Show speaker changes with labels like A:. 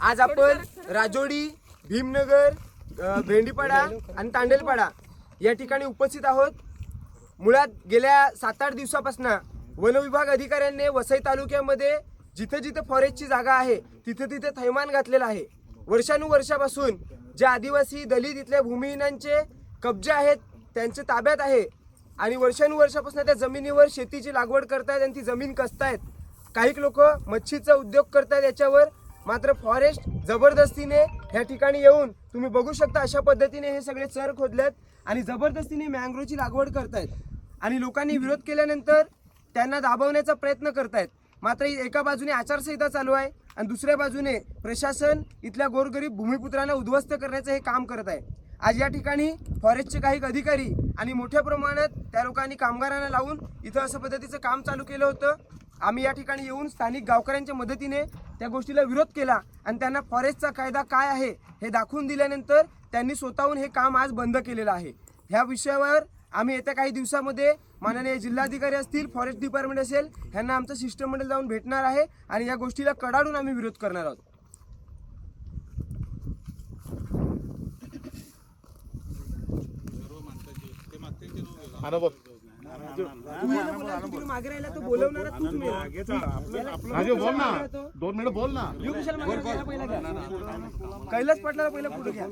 A: आज आपण राजोडी भीमनगर भेंडीपाडा आणि तांडेलपाडा या ठिकाणी उपस्थित आहोत. मुळात गेल्या सात आठ दिवसापासून वनविभाग अधिकाऱ्यांनी वसई तालुक्यामध्ये जिथे जिथे फॉरेस्टची जागा आहे तिथे तिथे थैमान घातलेलं आहे. वर्षानुवर्षापासून जे आदिवासी दलित इथल्या भूमिहीनांचे कब्जे आहेत त्यांचे ताब्यात आहे. आणि वर्षानुवर्षापासून त्या जमिनीवर शेतीची लागवड करतायत आणि ती जमीन कसतायत. काही लोक मच्छीचा उद्योग करतायत याच्यावर. मात्र फॉरेस्ट जबरदस्तीने ह्या ठिकाणी येऊन तुम्ही बघू शकता अशा पद्धतीने हे सगळे चर खोदल्यात आणि जबरदस्तीने मँग्रोची लागवड करतायत. आणि लोकांनी विरोध केल्यानंतर त्यांना दाबवण्याचा प्रयत्न करतायत. मात्र एका बाजूने आचारसंहिता चालू आहे आणि दुसऱ्या बाजूने प्रशासन इथल्या गोरगरीब भूमिपुत्रांना उद्ध्वस्त करण्याचं हे काम करत आहे. आज या ठिकाणी फॉरेस्टचे काही अधिकारी आणि मोठ्या प्रमाणात त्या लोकांनी कामगारांना लावून इथं असं पद्धतीचं काम चालू केलं होतं. आम्ही या ठिकाणी येऊन स्थानिक गावकऱ्यांच्या मदतीने त्या गोष्टीला विरोध केला आणि त्यांना फॉरेस्टचा कायदा काय आहे हे दाखवून दिल्यानंतर त्यांनी स्वतःहून हे काम आज बंद केलेलं आहे. ह्या विषयावर आम्ही येत्या काही दिवसामध्ये माननीय जिल्हाधिकारी असतील फॉरेस्ट डिपार्टमेंट असेल ह्यांना आमचं शिष्टमंडळ जाऊन भेटणार आहे आणि या गोष्टीला कडाडून आम्ही विरोध करणार आहोत. मागे राहिला बोलवणारा तूच.
B: राजू बोल ना दोन मिनिट बोल ना.
A: कैलास पाटलाला पहिला पुढे घ्या